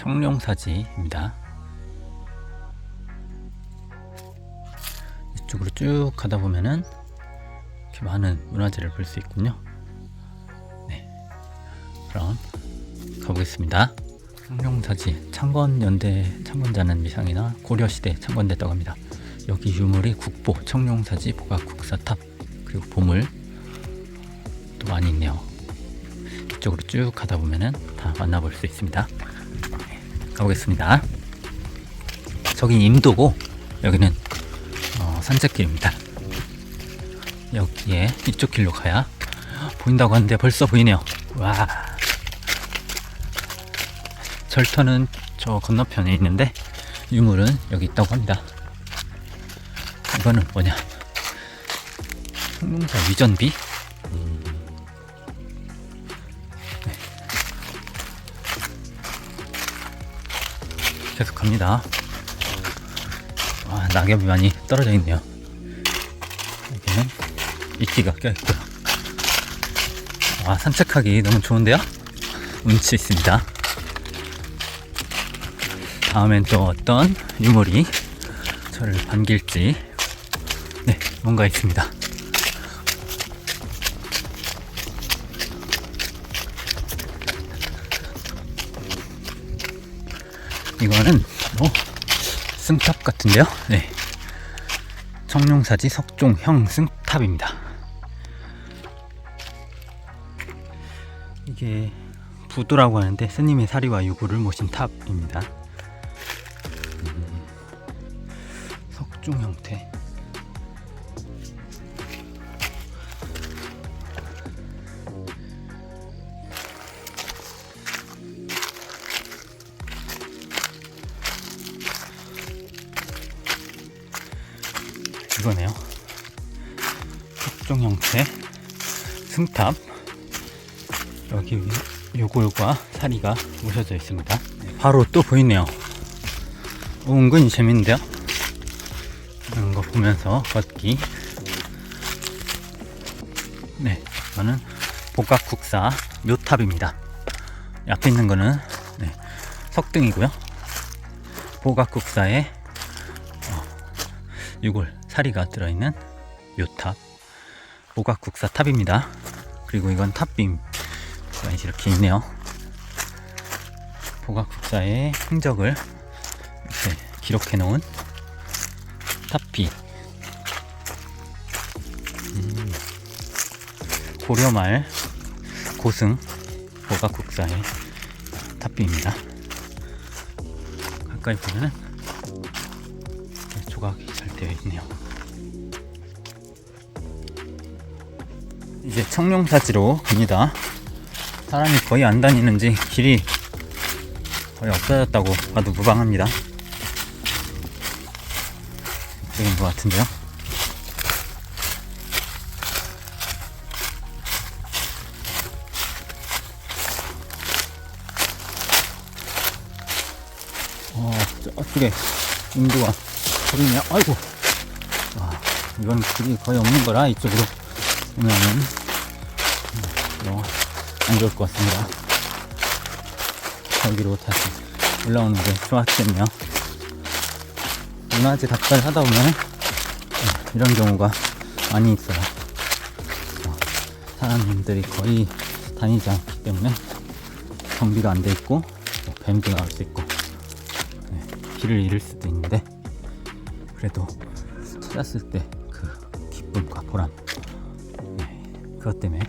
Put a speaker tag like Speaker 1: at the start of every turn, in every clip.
Speaker 1: 청룡사지입니다. 이쪽으로 쭉 가다 보면은 이렇게 많은 문화재를 볼 수 있군요. 네, 그럼 가보겠습니다. 청룡사지 창건연대 창건자는 미상이나 고려시대 창건됐다고 합니다. 여기 유물이 국보, 청룡사지, 보각국사탑 그리고 보물 또 많이 있네요. 이쪽으로 쭉 가다 보면은 다 만나볼 수 있습니다. 네, 가보겠습니다. 저기 임도고 여기는 어, 산책길입니다. 여기에 이쪽 길로 가야 보인다고 하는데 벌써 보이네요. 와. 절터는 저 건너편에 있는데 유물은 여기 있다고 합니다. 이거는 뭐냐? 청룡사 위전비? 계속 갑니다. 와, 낙엽이 많이 떨어져 있네요. 여기는 이끼가 껴있고요. 와, 산책하기 너무 좋은데요? 운치 있습니다. 다음엔 또 어떤 유물이 저를 반길지, 네, 뭔가 있습니다. 이거는 뭐 승탑 같은데요. 네. 청룡사지 석종형 승탑입니다. 이게 부두라고 하는데 스님의 사리와 유구를 모신 탑입니다. 음, 석종 형태. 이거네요. 석종 형태 승탑. 여기 위- 요골과 사리가 모셔져 있습니다. 네, 바로 또 보이네요. 오, 은근히 재밌는데요? 이런 거 보면서 걷기. 네, 이거는 복각국사 묘탑입니다. 앞에 있는 거는 네, 석등이고요. 복각국사의 유골 사리가 들어있는 묘탑 오각국사 탑입니다. 그리고 이건 탑빔 이렇게 있네요. 보각국사의 흔적을 이렇게 기록해 놓은 탑비 음, 고려말 고승 보각국사의 탑비입니다. 가까이 보면은 조각이 잘 되어 있네요. 이제 청룡사지로 갑니다. 사람이 거의 안 다니는지 길이 거의 없어졌다고 봐도 무방합니다. 이쪽인 것 같은데요. 어, 저쪽에 인도가 보이네요. 아이고. 와, 이건 길이 거의 없는 거라 이쪽으로 오면은 뭐, 안 좋을 것 같습니다. 여기로 다시 올라오는 게 좋았겠네요. 문화재 닭발 하다 보면 이런 경우가 많이 있어요. 어, 사람들이 거의 다니지 않기 때문에 정비가 안 돼 있고 뭐 뱀도 나올 수 있고 네, 길을 잃을 수도 있는데 그래도 찾았을 때 그 기쁨과 보람 네, 그것 때문에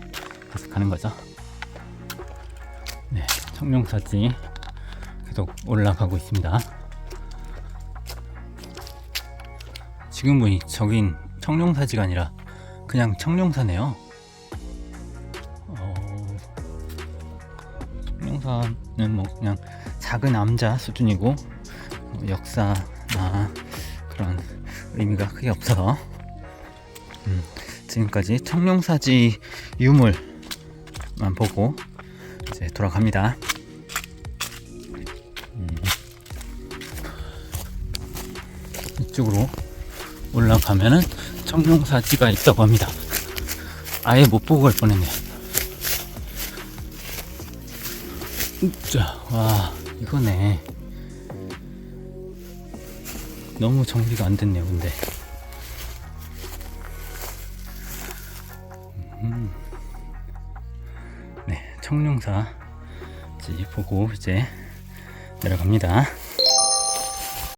Speaker 1: 가는 거죠. 네, 청룡사지 계속 올라가고 있습니다. 지금 보니 저긴 청룡사지가 아니라 그냥 청룡사네요. 어, 청룡사는 뭐 그냥 작은 암자 수준이고 뭐 역사나 그런 의미가 크게 없어서 음, 지금까지 청룡사지 유물 만 보고 이제 돌아갑니다. 음. 이쪽으로 올라가면은 청룡사지가 있다고 합니다. 아예 못 보고 갈 뻔했네. 자, 와, 이거네. 너무 정비가 안 됐네요, 근데. 음. 네, 청룡사 지 보고 이제 내려갑니다.